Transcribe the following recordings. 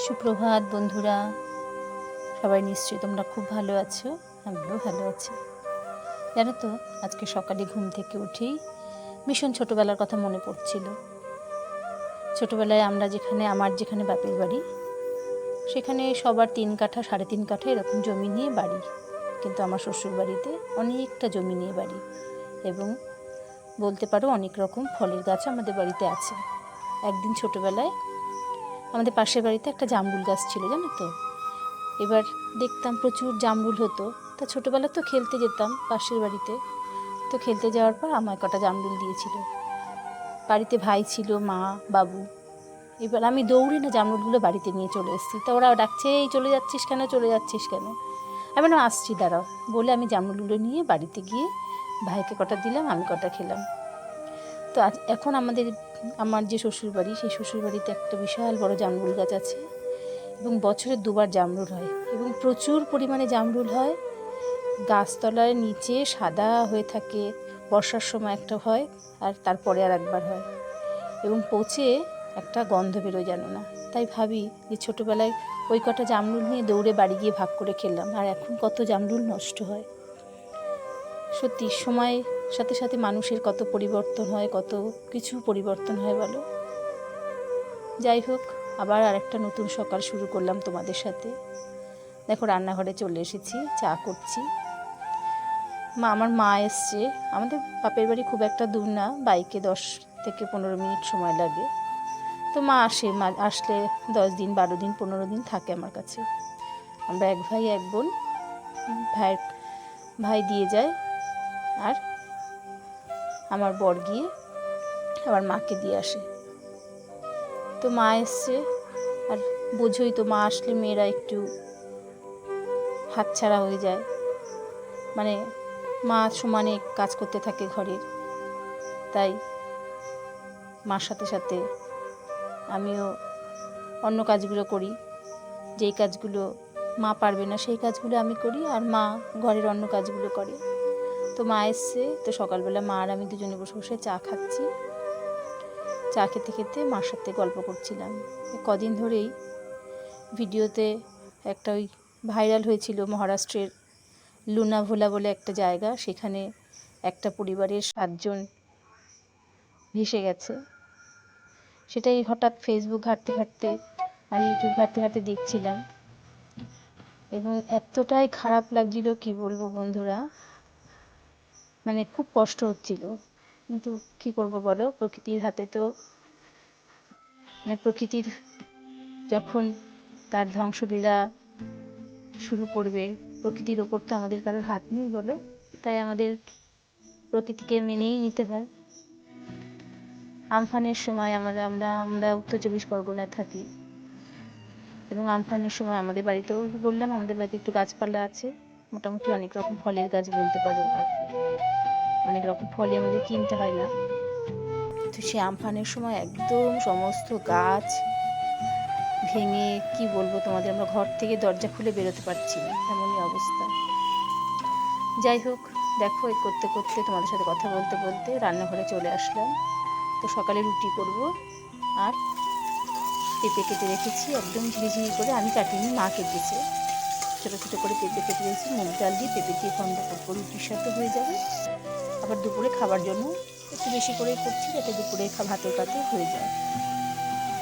সুপ্রভাত বন্ধুরা। সবাই নিশ্চয়ই তোমরা খুব ভালো আছো, আমিও ভালো আছি। জানো তো, আজকে সকালে ঘুম থেকে উঠেই ভীষণ ছোটোবেলার কথা মনে পড়ছিল। ছোটোবেলায় আমরা যেখানে, আমার যেখানে বাপের বাড়ি, সেখানে সবার তিন কাঠা, সাড়ে তিন কাঠা এরকম জমি নিয়ে বাড়ি। কিন্তু আমার শ্বশুর বাড়িতে অনেকটা জমি নিয়ে বাড়ি এবং বলতে পারো অনেক রকম ফলের গাছ আমাদের বাড়িতে আছে। একদিন ছোটোবেলায় আমাদের পাশের বাড়িতে একটা জামরুল গাছ ছিল, জানো তো? এবার দেখতাম প্রচুর জামরুল হতো। তা ছোটোবেলা তো খেলতে যেতাম পাশের বাড়িতে। তো খেলতে যাওয়ার পর আমায় কটা জামরুল দিয়েছিল। বাড়িতে ভাই ছিল, মা, বাবু। এবার আমি দৌড়ে না জামরুলগুলো বাড়িতে নিয়ে চলে এসেছি। তা ওরা ডাকছে, এই চলে যাচ্ছিস কেন? চলে যাচ্ছিস কেন? আমি না আসছি, দাঁড়াও। বলে আমি জামরুলগুলো নিয়ে বাড়িতে গিয়ে ভাইকে কটা দিলাম, আমি কটা খেলাম। তো আজ এখন আমাদের আমার যে শ্বশুরবাড়ি, সেই শ্বশুরবাড়িতে একটা বিশাল বড় জামরুল গাছ আছে এবং বছরে দুবার জামরুল হয় এবং প্রচুর পরিমাণে জামরুল হয়। গাছতলার নিচে সাদা হয়ে থাকে, বর্ষার সময় একটা হয় আর তারপরে আর একবার হয় এবং পচে একটা গন্ধ বেরোয় জানো না। তাই ভাবি যে ছোটোবেলায় ওই কটা জামরুল নিয়ে দৌড়ে বাড়ি গিয়ে ভাগ করে খেলাম আর এখন কত জামরুল নষ্ট হয়। সত্যি, সময়ের সাথে সাথে মানুষের কত পরিবর্তন হয়, কত কিছু পরিবর্তন হয় বলো? যাই হোক, আবার আরেকটা নতুন সকাল শুরু করলাম তোমাদের সাথে। দেখো, রান্নাঘরে চলে এসেছি, চা করছি। মা, আমার মা এসছে। আমাদের বাপের বাড়ি খুব একটা দূর না, বাইকে দশ থেকে পনেরো মিনিট সময় লাগে। তো মা আসে, মা আসলে দশ দিন, বারো দিন, পনেরো দিন থাকে আমার কাছে। আমরা এক ভাই, এক বোন। ভাই ভাই দিয়ে যায়। আর আমার বর গিয়ে আমার মাকে দিয়ে আসে। তো মা এসছে আর বোঝোই তো মা আসলে মেয়েরা একটু হাতছাড়া হয়ে যায়। মানে মা সমানে কাজ করতে থাকে ঘরের তাই মার সাথে সাথে আমিও অন্য কাজগুলো করি। যেই কাজগুলো মা পারবে না সেই কাজগুলো আমি করি আর মা ঘরের অন্য কাজগুলো করে। তো মা এসছে, তো সকালবেলা মা আর আমি দুজনে বসে বসে চা খাচ্ছি। চা খেতে খেতে মার সাথে গল্প করছিলাম। কদিন ধরেই ভিডিওতে একটা ওই ভাইরাল হয়েছিল মহারাষ্ট্রের লুনাভোলা বলে একটা জায়গা, সেখানে একটা পরিবারের সাতজন ভেসে গেছে। সেটাই হঠাৎ ফেসবুক ঘাঁটতে ঘাঁটতে আর ইউটিউব ঘাঁটতে ঘাঁটতে দেখছিলাম। এবং এতটাই খারাপ লাগছিল, কি বলব বন্ধুরা? মানে খুব কষ্ট হচ্ছিল। কিন্তু কি করব বলো? প্রকৃতির হাতে তো মানে প্রকৃতির যখন তার ধ্বংসলীলা শুরু করবে, প্রকৃতির ওপর তো আমাদের কারোর হাত নেই বলো। তাই আমাদের প্রকৃতিকে মেনেই নিতে হয়। আমফানের সময় আমরা আমরা আমরা উত্তর চব্বিশ পরগনায় থাকি। এবং আমফানের সময় আমাদের বাড়িতেও বললাম, আমাদের বাড়িতে একটু গাছপালা আছে। মোটামুটি অনেক রকম ফলের গাছ বলতে পারো অনেক রকম ফলই আমাদের কিনতে হয় না। তো সে আমফানের সময় একদম সমস্ত গাছ ভেঙে, কি বলব তোমাদের, আমরা ঘর থেকে দরজা খুলে বেরোতে পারছি না, এমনই অবস্থা। যাই হোক, দেখো এই করতে করতে তোমাদের সাথে কথা বলতে বলতে রান্নাঘরে চলে আসলাম। তো সকালে রুটি করব আর পেঁপে কেটে রেখেছি, একদম ঝিরিঝিরি করে আমি কাটিনি, মা কেটেছে। ছোটো ছোটো করে পেঁপে কেটে রেখেছি মুগ ডাল দিয়ে পেঁপে দিয়ে খন্ড করব, রুটির সাথে হয়ে যাবে। আবার দুপুরে খাবার জন্য একটু বেশি করেই করছি যাতে দুপুরে ভাতের পাতে হয়ে যায়।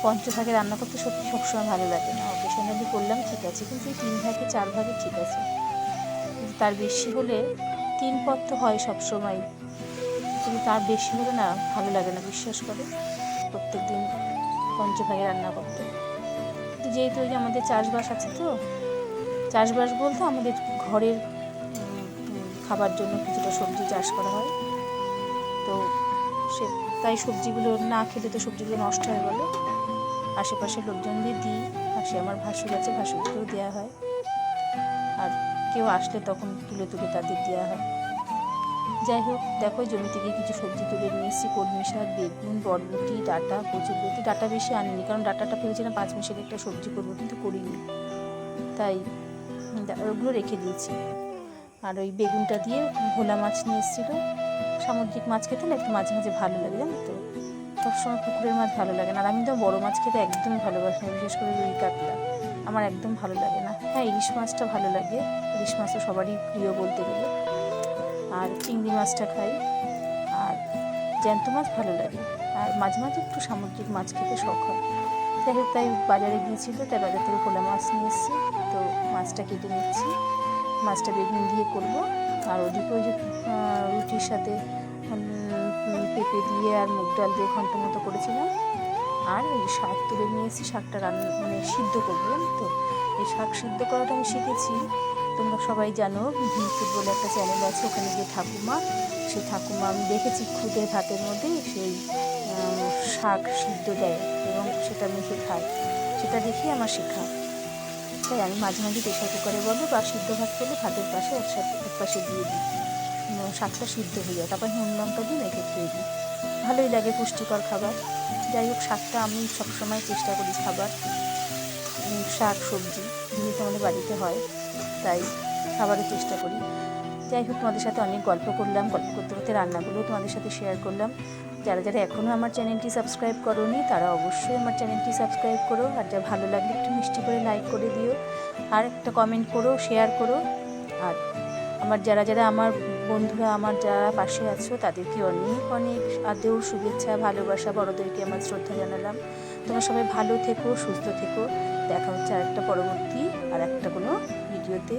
পঞ্চভাগে রান্না করতে সত্যি সবসময় ভালো লাগে না। অকেশনালি করলাম, ঠিক আছে, কিন্তু এই তিন ভাগে, চার ভাগে ঠিক আছে। কিন্তু তার বেশি হলে তিন পদ তো হয় সবসময়। কিন্তু তার বেশি হলে না ভালো লাগে না, বিশ্বাস করে। প্রত্যেক দিন পঞ্চভাগে রান্না করতে। যেহেতু ওই যে আমাদের চাষবাস আছে তো চাষবাস বলতে আমাদের ঘরের খাবার জন্য কিছুটা সবজি চাষ করা হয়। তো সে, তাই সবজিগুলো না খেলে তো সবজিগুলো নষ্ট হয়ে গেলো আশেপাশের লোকজনদের দিই পাশে আমার ভাসুর আছে, ভাসুরকেও দেওয়া হয়। আর কেউ আসলে তখন তুলে তুলে তাদের দেওয়া হয়। যাই হোক, দেখো জমি থেকে কিছু সবজি তুলে নিয়ে এসেছি, কলমি শাক, বেগুন, বরবটি, ডাঁটা কচুরবটি ডাটা বেশি আনিনি, কারণ ডাঁটাটা ভেবেছিলাম পাঁচ মিশালি একটা সবজি করব, কিন্তু করিনি। তাই ওগুলো রেখে দিয়েছি। আর ওই বেগুনটা দিয়ে ভোলা মাছ নিয়ে এসেছিল। সামুদ্রিক মাছ খেতে না একটু মাঝে মাঝে ভালো লাগে, জানো তো? সবসময় পুকুরের মাছ ভালো লাগে না। আর আমি তো বড়ো মাছ খেতে একদম ভালোবাসি না, বিশেষ করে রুই কাতলা। আমার একদম ভালো লাগে না। হ্যাঁ ইলিশ মাছটা ভালো লাগে। ইলিশ মাছ তো সবারই প্রিয় বলতে গেলে। আর চিংড়ি মাছটা খাই। আর জ্যান্ত মাছ ভালো লাগে। আর মাঝে মাঝে একটু সামুদ্রিক মাছ খেতে শখ হয়। যাই হোক তাই বাজারে গিয়েছিল, তাই বাজার থেকে খোলা মাছ নিয়ে এসেছি। তো মাছটা কেটে নিচ্ছি। মাছটা বেগুন দিয়ে করব। আর ওদিকে ওই যে রুটির সাথে পেঁপে দিয়ে আর মুগ ডাল দিয়ে ঘন্ট মতো করেছিলাম। আর ওই শাক তুলে নিয়ে এসেছি, শাকটা রান্না মানে সিদ্ধ করব, জানো তো? এই শাক সিদ্ধ করাটা আমি শিখেছি। তোমরা সবাই জানো ভিনফুড বলে একটা চ্যানেল আছে, ওখানে গিয়ে ঠাকুমা, সেই ঠাকুমা আমি দেখেছি খুদে ভাতের মধ্যে, সেই শাক সিদ্ধ দেয়। সেটা মেখে খায় সেটা দেখেই আমার শেখা। তাই আমি মাঝে মাঝে প্রেশার কুকারে বলো বা সিদ্ধ ভাত করলে ভাতের পাশে একসাথে এক পাশে দিয়ে দিই। শাকটা সিদ্ধ হয়ে যায়। তারপর নুন লঙ্কা দিয়ে মেখে খেয়ে দিই। ভালোই লাগে পুষ্টিকর খাবার। যাই হোক, শাকটা আমি সবসময় চেষ্টা করি খাবার। শাক, সবজি, যেহেতু আমাদের বাড়িতে হয়, তাই খাবারের চেষ্টা করি। যাই হোক, তোমাদের সাথে অনেক গল্প করলাম, গল্প করতে করতে রান্নাগুলো তোমাদের সাথে শেয়ার করলাম। যারা যারা এখনও আমার চ্যানেলটি সাবস্ক্রাইব করোনি, তারা অবশ্যই আমার চ্যানেলটি সাবস্ক্রাইব করো, আর যা ভালো লাগলে একটু মিষ্টি করে লাইক করে দিও, আর একটা কমেন্ট করো শেয়ার করো। আর আমার যারা যারা আমার বন্ধুরা, আমার যারা পাশে আছো, তাদেরকে অনেক অনেক আদৌ শুভেচ্ছা, ভালোবাসা, বড়োদেরকে আমার শ্রদ্ধা জানালাম। তোমরা সবাই ভালো থেকো, সুস্থ থেকো। দেখা হচ্ছে আর একটা পরবর্তী আর একটা কোনো ভিডিওতে।